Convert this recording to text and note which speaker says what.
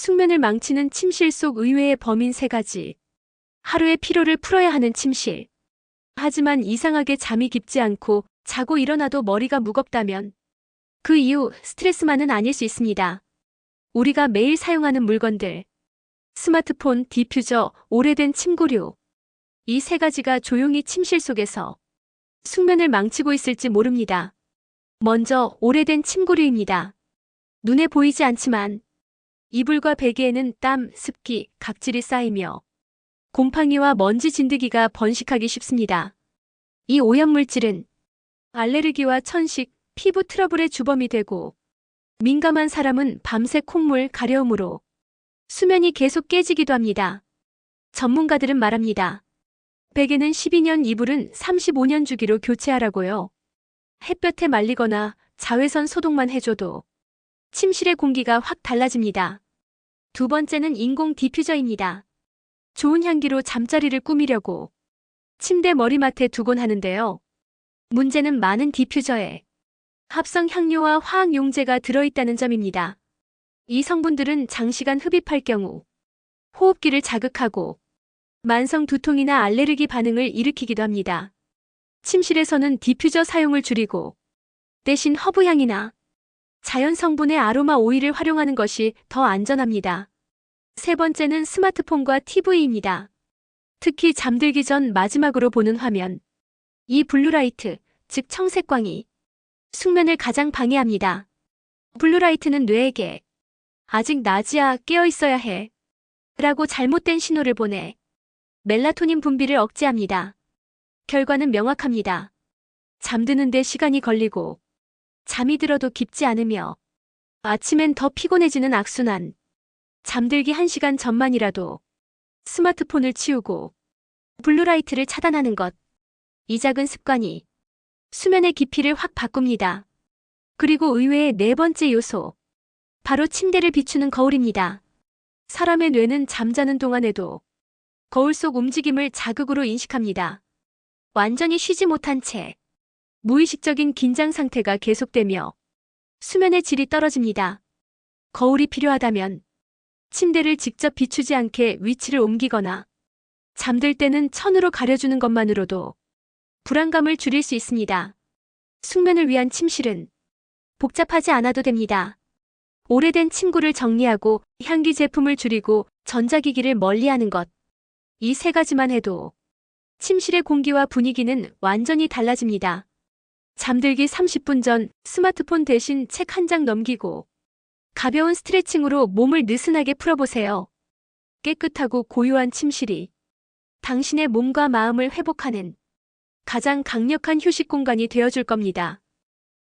Speaker 1: 숙면을 망치는 침실 속 의외의 범인 세 가지. 하루의 피로를 풀어야 하는 침실. 하지만 이상하게 잠이 깊지 않고 자고 일어나도 머리가 무겁다면 그 이유 스트레스만은 아닐 수 있습니다. 우리가 매일 사용하는 물건들. 스마트폰, 디퓨저, 오래된 침구류. 이 세 가지가 조용히 침실 속에서 숙면을 망치고 있을지 모릅니다. 먼저 오래된 침구류입니다. 눈에 보이지 않지만 이불과 베개에는 땀, 습기, 각질이 쌓이며 곰팡이와 먼지 진드기가 번식하기 쉽습니다. 이 오염물질은 알레르기와 천식, 피부 트러블의 주범이 되고 민감한 사람은 밤새 콧물, 가려움으로 수면이 계속 깨지기도 합니다. 전문가들은 말합니다. 베개는 12년, 이불은 35년 주기로 교체하라고요. 햇볕에 말리거나 자외선 소독만 해줘도 침실의 공기가 확 달라집니다. 두 번째는 인공 디퓨저입니다. 좋은 향기로 잠자리를 꾸미려고 침대 머리맡에 두곤 하는데요. 문제는 많은 디퓨저에 합성 향료와 화학 용제가 들어있다는 점입니다. 이 성분들은 장시간 흡입할 경우 호흡기를 자극하고 만성 두통이나 알레르기 반응을 일으키기도 합니다. 침실에서는 디퓨저 사용을 줄이고 대신 허브향이나 자연 성분의 아로마 오일을 활용하는 것이 더 안전합니다. 세 번째는 스마트폰과 TV입니다. 특히 잠들기 전 마지막으로 보는 화면. 이 블루라이트, 즉 청색광이 숙면을 가장 방해합니다. 블루라이트는 뇌에게 아직 낮이야 깨어 있어야 해. 라고 잘못된 신호를 보내 멜라토닌 분비를 억제합니다. 결과는 명확합니다. 잠드는데 시간이 걸리고 잠이 들어도 깊지 않으며 아침엔 더 피곤해지는 악순환. 잠들기 1시간 전만이라도 스마트폰을 치우고 블루라이트를 차단하는 것. 이 작은 습관이 수면의 깊이를 확 바꿉니다. 그리고 의외의 네 번째 요소. 바로 침대를 비추는 거울입니다. 사람의 뇌는 잠자는 동안에도 거울 속 움직임을 자극으로 인식합니다. 완전히 쉬지 못한 채 무의식적인 긴장 상태가 계속되며 수면의 질이 떨어집니다. 거울이 필요하다면 침대를 직접 비추지 않게 위치를 옮기거나 잠들 때는 천으로 가려주는 것만으로도 불안감을 줄일 수 있습니다. 숙면을 위한 침실은 복잡하지 않아도 됩니다. 오래된 침구를 정리하고 향기 제품을 줄이고 전자기기를 멀리하는 것. 이 세 가지만 해도 침실의 공기와 분위기는 완전히 달라집니다. 잠들기 30분 전 스마트폰 대신 책 한 장 넘기고 가벼운 스트레칭으로 몸을 느슨하게 풀어보세요. 깨끗하고 고요한 침실이 당신의 몸과 마음을 회복하는 가장 강력한 휴식 공간이 되어줄 겁니다.